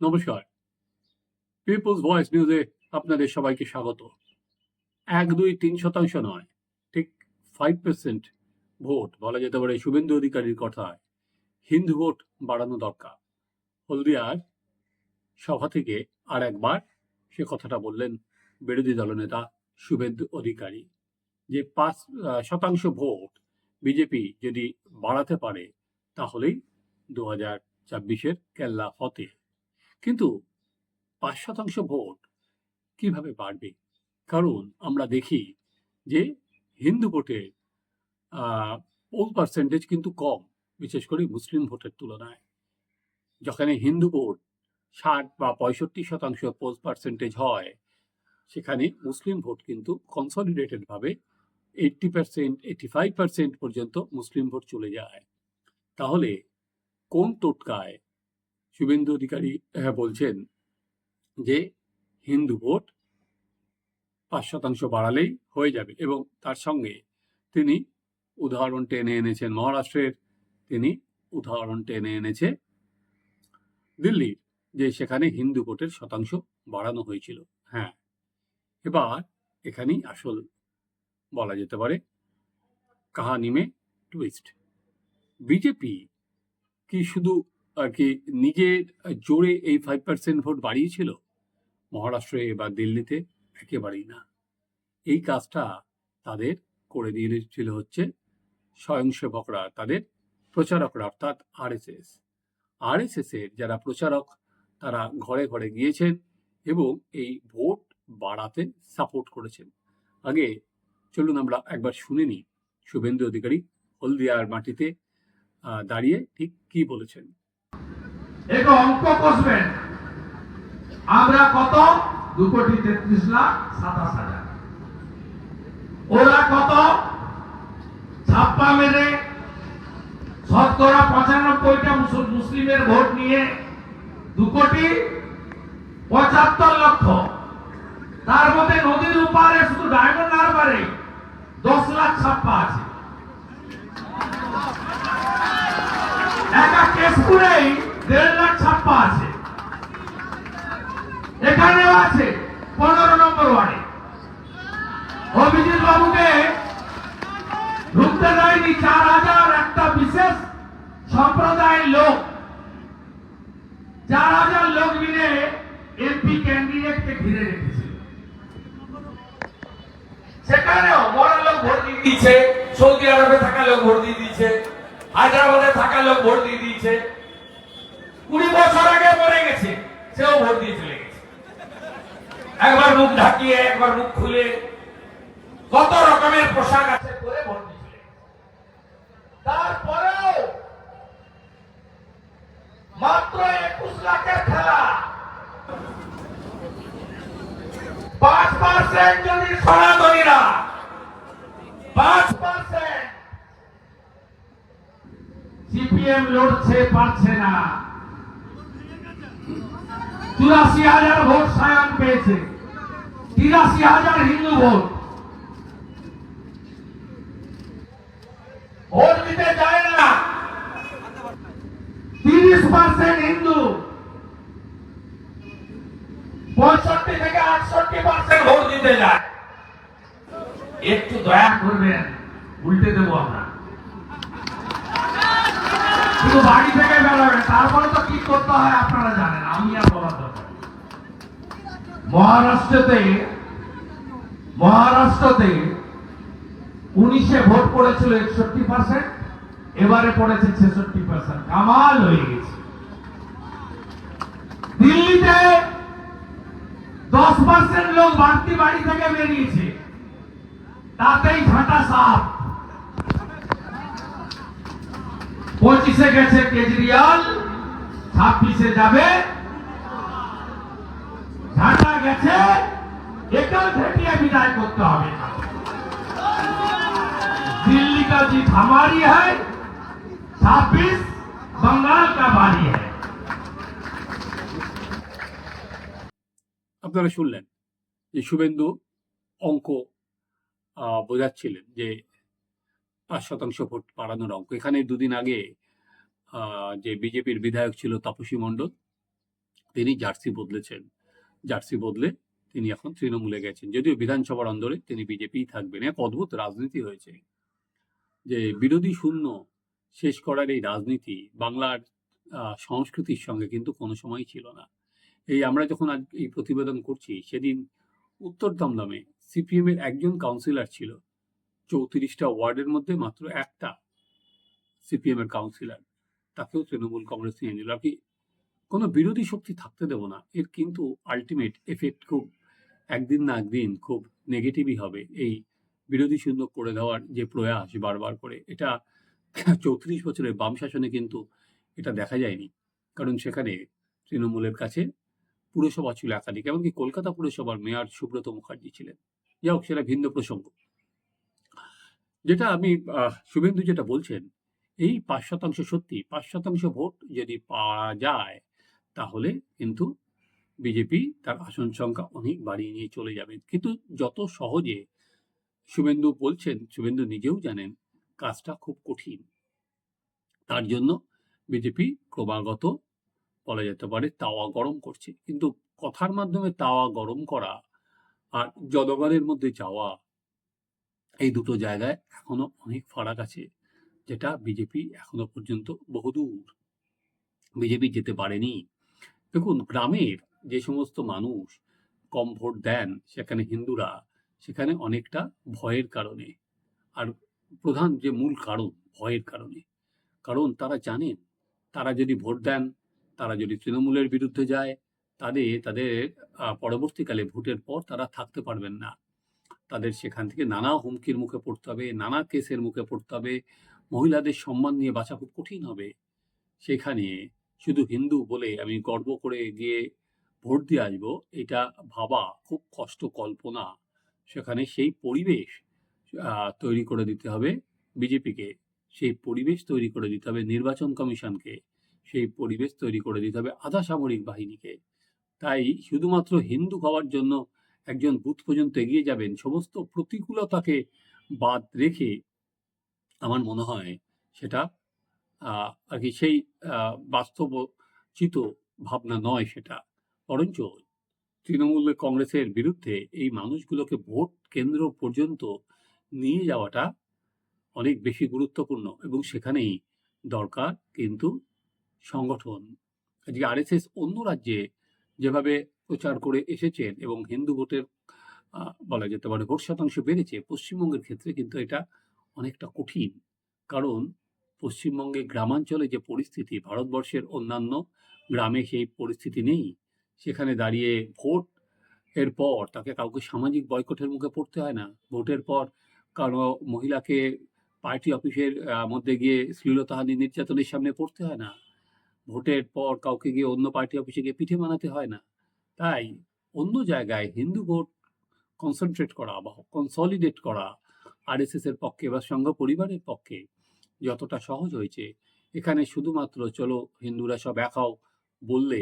নমস্কার। People's voice নিউজে আপনাদের সবাইকে স্বাগত। এক, দুই, তিন শতাংশ নয়, ঠিক ফাইভ পার্সেন্ট ভোট বলা যেতে পারে শুভেন্দু অধিকারীর কথায়। হিন্দু ভোট বাড়ানো দরকার। হলদিয়ার সভা থেকে আর একবার সে কথাটা বললেন বিরোধী দলনেতা শুভেন্দু অধিকারী যে পাঁচ শতাংশ ভোট বিজেপি যদি বাড়াতে পারে তাহলেই দু হাজার ছাব্বিশের কেল্লা ফতে কিন্তু পাঁচ শতাংশ ভোট কীভাবে বাড়বে? কারণ আমরা দেখি যে হিন্দু ভোটের পোল পার্সেন্টেজ কিন্তু কম, বিশেষ করে মুসলিম ভোটের তুলনায়। যেখানে হিন্দু ভোট ষাট বা পঁয়ষট্টি শতাংশ পোল পার্সেন্টেজ হয়, সেখানে মুসলিম ভোট কিন্তু কনসলিডেটেড ভাবে eighty percent eighty five percent পর্যন্ত মুসলিম ভোট চলে যায়। তাহলে কোন টোটকায় শুভেন্দু অধিকারী বলছেন যে হিন্দু ভোট পাঁচ শতাংশ বাড়ালেই হয়ে যাবে এবং তার সঙ্গে তিনি উদাহরণ টেনে এনেছেন মহারাষ্ট্রের, তিনি উদাহরণ টেনে এনেছে দিল্লির যে সেখানে হিন্দু ভোটের শতাংশ বাড়ানো হয়েছিল। হ্যাঁ এবার এখানেই আসল বলা যেতে পারে কাহানিমে টুইস্ট বিজেপি কি শুধু কি নিজের জোরে এই ফাইভ পার্সেন্ট ভোট বাড়িয়েছিল, মহারাষ্ট্রে বা দিল্লিতে একেবারেই না। এই কাজটা তাদের করে দিয়েছিল হচ্ছে স্বয়ংসেবকরা, তাদের প্রচারকরা, অর্থাৎ R S S RSS RSS এর যারা প্রচারক, তারা ঘরে ঘরে গিয়েছেন এবং এই ভোট বাড়াতে সাপোর্ট করেছেন। আগে চলুন আমরা একবার শুনে নিই। শুভেন্দু অধিকারী হলদিয়ার মাটিতে দাঁড়িয়ে ঠিক কি বলেছেন? একটু অঙ্ক কষবেন। আমরা কত? দু কোটি তেত্রিশ লাখ সাতাশ হাজার। ওরা কত? ছাপ্পা মেরে শতকরা পঁচানব্বইটা মুসল- মুসলিমের ভোট নিয়ে দু কোটি পঁচাত্তর লক্ষ। তার মধ্যে নদীর উপারে শুধু ডায়মন্ড হারবারে দশ লাখ ছাপ্পা আছে। একা কেশপুরেই দেড় লাখ ছাপ্পা আছে। এখানেও আছে পনেরো নম্বর ওয়ার্ডে। অভিজিৎ বাবুকে ঢুকতে দেয়নি চার হাজার একটা বিশেষ সম্প্রদায়ের লোক। চার হাজার লোক মিলে এমপি ক্যান্ডিডেটকে ঘিরে রেখেছিল। সেখানেও বড় লোক ভোট দিয়ে দিয়েছে, সৌদি আরবে থাকা লোক ভোট দিয়ে দিয়েছে, হায়দ্রাবাদে থাকা লোক ভোট দিয়ে দিয়েছে কুড়ি বছর আগে মরে গেছে সেও ভোট দিয়ে চলে গেছে একবার মুখ ঢাকিয়ে, একবার মুখ খুলে কত রকমের পোশাক আছে করে ভোট দিয়ে চলে গেছে তারপরেও মাত্র একুশ লাখের খেলা। পাঁচ পার্সেন্ট যদি সনাতনীরা, পাঁচ পার্সেন্ট সিপিএম লড়ছে, পারছে না। চুরাশি হাজার ভোট সায়ন পেয়েছে। তিরাশি হাজার হিন্দু ভোট। ভোট দিতে যায় না। তিরিশ পার্সেন্ট হিন্দু। পঁয়ষট্টি থেকে আটষট্টি পার্সেন্ট ভোট দিতে যায় একটু দয়া করবেন, উল্টে দেবো আমরা। শুধু বাড়ি থেকে বেরোবেন, তারপরে তো কি করতে হয় আপনারা জানেন, আমি আর বলার দরকার মহারাষ্ট্রতে মহারাষ্ট্রতে উনিশে ভোট পড়েছিল একষট্টি পার্সেন্ট এবারে পড়েছে ছেষট্টি পার্সেন্ট কামাল হয়ে গেছে। দিল্লিতে দশ পার্সেন্ট লোক বাড়তি বাড়ি থেকে বেরিয়েছে। তাতেই ঝাঁটা সাপ। পঁচিশে গেছে কেজরিওয়াল ছাব্বিশে যাবে ঝাঁটা গেছে একাল ঘেটিয়ে বিদায় করতে হবে दिल्ली का जीत हमारी है छब्बीस बंगाल का बारी है আপনারা শুনলেন যে শুভেন্দু অঙ্ক আহ, বোঝাচ্ছিলেন যে পাঁচ শতাংশ ভোট বাড়ানোর অঙ্ক। এখানে দুদিন আগে যে বিজেপির বিধায়ক ছিল তাপসী মণ্ডল, তিনি জার্সি বদলেছেন। জার্সি বদলে তিনি এখন তৃণমূলে গেছেন। যদিও বিধানসভার অন্দরে তিনি বিজেপি থাকবেন। এক অদ্ভুত রাজনীতি হয়েছে যে বিরোধী শূন্য শেষ করার এই রাজনীতি বাংলার সংস্কৃতির সঙ্গে কিন্তু কোনো সময় ছিল না। এই আমরা যখন আজ এই প্রতিবেদন করছি, সেদিন উত্তর দমদমে সিপিএম এর একজন কাউন্সিলর ছিল চৌত্রিশটা ওয়ার্ডের মধ্যে মাত্র একটা সিপিএম এর কাউন্সিলর তাকেও তৃণমূল কংগ্রেস নিয়ে নিল। কি, কোনো বিরোধী শক্তি থাকতে দেব না। এর কিন্তু আলটিমেট এফেক্ট খুব একদিন না একদিন খুব নেগেটিভই হবে। এই বিরোধী শূন্য করে দেওয়ার যে প্রয়াস বারবার করে, এটা চৌত্রিশ বছরের বাম শাসনে কিন্তু এটা দেখা যায়নি। কারণ সেখানে তৃণমূলের কাছে পুরসভা ছিল একাধিক, এমনকি কলকাতা পুরসভার মেয়র সুব্রত মুখার্জি ছিলেন। যাই হোক, সেটা ভিন্ন প্রসঙ্গ। যেটা আমি শুভেন্দু যেটা বলছেন, এই পাঁচ শতাংশ সত্যি, পাঁচ শতাংশ ভোট যদি পাওয়া যায়, তাহলে কিন্তু বিজেপি তার আসন সংখ্যা অনেক বাড়িয়ে নিয়ে চলে যাবে। কিন্তু যত সহজে শুভেন্দু বলছেন, শুভেন্দু নিজেও জানেন, কাজটা খুব কঠিন। তার জন্য বিজেপি ক্রমাগত বলা যেতে পারে তাওয়া গরম করছে। কিন্তু কথার মাধ্যমে তাওয়া গরম করা আর জনগণের মধ্যে যাওয়া এই দুটো জায়গায় এখনও অনেক ফারাক আছে, যেটা বিজেপি এখনও পর্যন্ত বহুদূর বিজেপি যেতে পারেনি। দেখুন, গ্রামের যে সমস্ত মানুষ কম ভোট দেন সেখানে হিন্দুরা, সেখানে অনেকটা ভয়ের কারণে। আর প্রধান যে মূল কারণ, ভয়ের কারণে। কারণ তারা জানেন, তারা যদি ভোট দেন, তারা যদি তৃণমূলের বিরুদ্ধে যায়, তাদের তাদের পরবর্তীকালে ভোটের পর তারা থাকতে পারবেন না। তাদের সেখান থেকে নানা হুমকির মুখে পড়তে হবে, নানা কেসের মুখে পড়তে হবে, মহিলাদের সম্মান নিয়ে বাঁচা খুব কঠিন হবে। সেখানে শুধু হিন্দু বলে আমি গর্ব করে গিয়ে ভোট দিয়ে আসব, এটা ভাবা খুব কষ্ট কল্পনা। সেখানে সেই পরিবেশ তৈরি করে দিতে হবে বিজেপিকে, সেই পরিবেশ তৈরি করে দিতে হবে নির্বাচন কমিশনকে, সেই পরিবেশ তৈরি করে দিতে হবে আধা সামরিক বাহিনীকে। তাই শুধুমাত্র হিন্দু হওয়ার জন্য একজন বুথ পর্যন্ত এগিয়ে যাবেন, সমস্ত প্রতিকূলতাকে বাদ রেখে আমার মনে হয় সেটা আর কি সেই বাস্তবচিত ভাবনা নয় সেটা। বরঞ্চ তৃণমূল কংগ্রেসের বিরুদ্ধে এই মানুষগুলোকে ভোট কেন্দ্র পর্যন্ত নিয়ে যাওয়াটা অনেক বেশি গুরুত্বপূর্ণ এবং সেখানেই দরকার কিন্তু সংগঠন। আজকে আরএসএস অন্য রাজ্যে যেভাবে প্রচার করে এসেছেন এবং হিন্দু ভোটের বলা যেতে পারে ভোট শতাংশ বেড়েছে, পশ্চিমবঙ্গের ক্ষেত্রে কিন্তু এটা অনেকটা কঠিন। কারণ পশ্চিমবঙ্গে গ্রামাঞ্চলে যে পরিস্থিতি, ভারতবর্ষের অন্যান্য গ্রামে সেই পরিস্থিতি নেই। সেখানে দাঁড়িয়ে ভোট এর পর তাকে কাউকে সামাজিক বয়কটের মুখে পড়তে হয় না। ভোটের পর কারও মহিলাকে পার্টি অফিসের মধ্যে গিয়ে শ্লীলতাহানি নির্যাতনের সামনে পড়তে হয় না। ভোটের পর কাউকে গিয়ে অন্য পার্টি অফিসে গিয়ে পিঠে বানাতে হয় না। তাই অন্য জায়গায় হিন্দু ভোট কনসেন্ট্রেট করা বা কনসলিডেট করা আরএসএস এর পক্ষে বা সংঘ পরিবারের পক্ষে যতটা সহজ হয়েছে, এখানে শুধুমাত্র চলো হিন্দুরা সব একাও বললে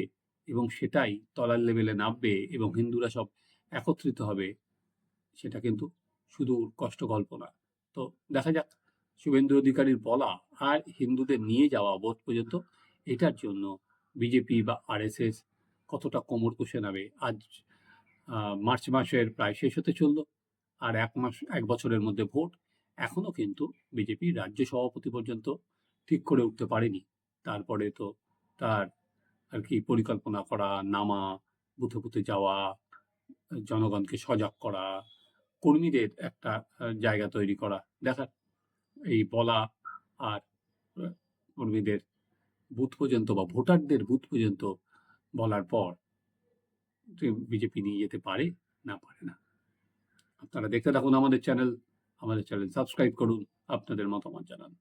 এবং সেটাই তলার লেভেলে নামবে এবং হিন্দুরা সব একত্রিত হবে, সেটা কিন্তু শুধু কষ্ট কল্পনা তো দেখা যাক, শুভেন্দু অধিকারীর বলা আর হিন্দুদের নিয়ে যাওয়া বোধ পর্যন্ত এটার জন্য বিজেপি বা আরএসএস কতটা কোমর কষে নেবে? আজ মার্চ মাসের প্রায় শেষ হতে চলল, আর এক মাস, এক বছরের মধ্যে ভোট। এখনও কিন্তু বিজেপি রাজ্য সভাপতি পর্যন্ত ঠিক করে উঠতে পারেনি। তারপরে তো তার আর কি পরিকল্পনা করা, নামা বুথে বুথে যাওয়া, জনগণকে সজাগ করা, কর্মীদের একটা জায়গা তৈরি করা। দেখা, এই বলা আর কর্মীদের বুথ পর্যন্ত বা ভোটারদের বুথ পর্যন্ত বলার পর বিজেপি নিয়ে যেতে পারে, না পারে না। আপনারা দেখতে থাকুন আমাদের চ্যানেল আমাদের চ্যানেল সাবস্ক্রাইব করুন, আপনাদের মতামত জানান।